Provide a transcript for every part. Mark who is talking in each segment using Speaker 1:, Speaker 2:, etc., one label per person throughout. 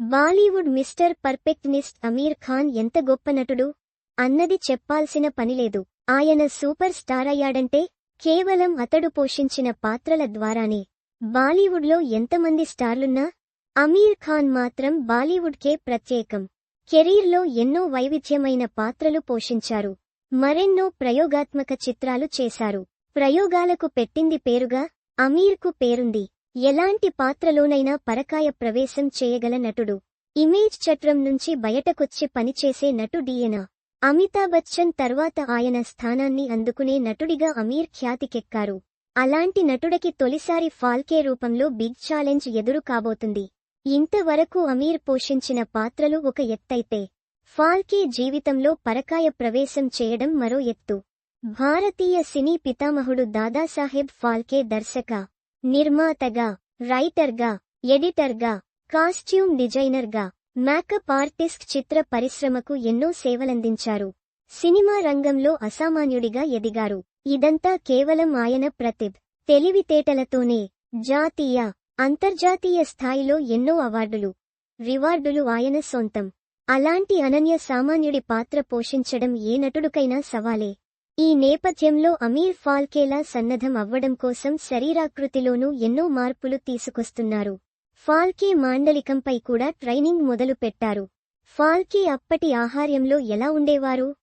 Speaker 1: Bollywood mister perfectionist Aamir Khan ఎంత గొప్ప నటుడు? అన్నది చెప్పాల్సిన పనిలేదు ఆయన సూపర్ స్టార్ అయ్యాడంటే కేవలం అతడు పోషించిన పాత్రల ద్వారానే. బాలీవుడ్లో ఎంతమంది స్టార్లున్నా అమీర్ ఖాన్ మాత్రం బాలీవుడ్కే ప్రత్యేకం. కెరీర్లో ఎన్నో వైవిధ్యమైన పాత్రలు పోషించారు. మరెన్నో ప్రయోగాత్మక చిత్రాలు చేశారు. ప్రయోగాలకు పెట్టింది పేరుగా అమీర్కు పేరుంది. ఎలాంటి పాత్రలోనైనా పరకాయ ప్రవేశం చేయగల నటుడు. ఇమేజ్ చట్రం నుంచి బయటకొచ్చి పనిచేసే నటుడియన అమితాబ్ బచ్చన్ తర్వాత ఆయన స్థానాన్ని అందుకునే నటుడిగా అమీర్ ఖ్యాతికెక్కారు. అలాంటి నటుడికి తొలిసారి ఫాల్కే రూపంలో బిగ్ ఛాలెంజ్ ఎదురు కాబోతుంది. ఇంతవరకు అమీర్ పోషించిన పాత్రలు ఒక ఎత్తైతే. ఫాల్కే జీవితంలో పరకాయ ప్రవేశం చేయడం మరో ఎత్తు. భారతీయ సినీ పితామహుడు దాదాసాహెబ్ ఫాల్కే దర్శక. నిర్మాతగా రైటర్గా ఎడిటర్గా కాస్ట్యూమ్ డిజైనర్గా మేకప్ ఆర్టిస్ట్ చిత్ర పరిశ్రమకు ఎన్నో సేవలందించారు. సినిమా రంగంలో అసామాన్యుడిగా ఎదిగారు. ఇదంతా కేవలం ఆయన ప్రతిభ తెలివితేటలతోనే జాతీయ అంతర్జాతీయ స్థాయిలో ఎన్నో అవార్డులు రివార్డులు ఆయన సొంతం. అలాంటి అనన్య సామాన్యుడి పాత్ర పోషించడం ఏ నటుడికైనా సవాలే. ఈ నేపథ్యంలో అమీర్ ఫాల్కేలా సన్నద్ధం అవ్వడం కోసం శరీరాకృతిలోనూ ఎన్నో మార్పులు తీసుకొస్తున్నారు. ఫాల్కే మాండలికంపై కూడా ట్రైనింగ్ మొదలు పెట్టారు ఫాల్కే అప్పటి ఆహార్యంలో ఎలా ఉండేవారు?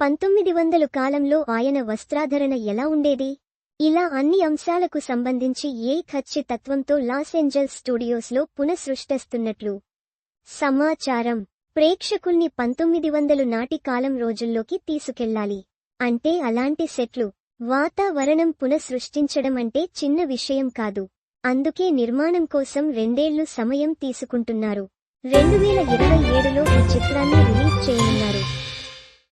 Speaker 1: పంతొమ్మిది వందలు కాలంలో ఆయన వస్త్రాధరణ ఎలా ఉండేది? ఇలా అన్ని అంశాలకు సంబంధించి ఏ ఖచ్చితత్వంతో లాస్ ఏంజల్స్ స్టూడియోస్లో పునఃసృష్టిస్తున్నట్లు? సమాచారం. ప్రేక్షకుల్ని పంతొమ్మిది వందలు నాటి కాలం రోజుల్లోకి తీసుకెళ్ళాలి. అంటే అలాంటి సెట్లు. వాతావరణం పునఃసృష్టించడం అంటే చిన్న విషయం కాదు. అందుకే నిర్మాణం కోసం రెండేళ్ళు సమయం తీసుకుంటున్నారు. రెండు వేల ఇరవై ఏడులో ఈ చిత్రాన్ని రిలీజ్ చేయనున్నారు.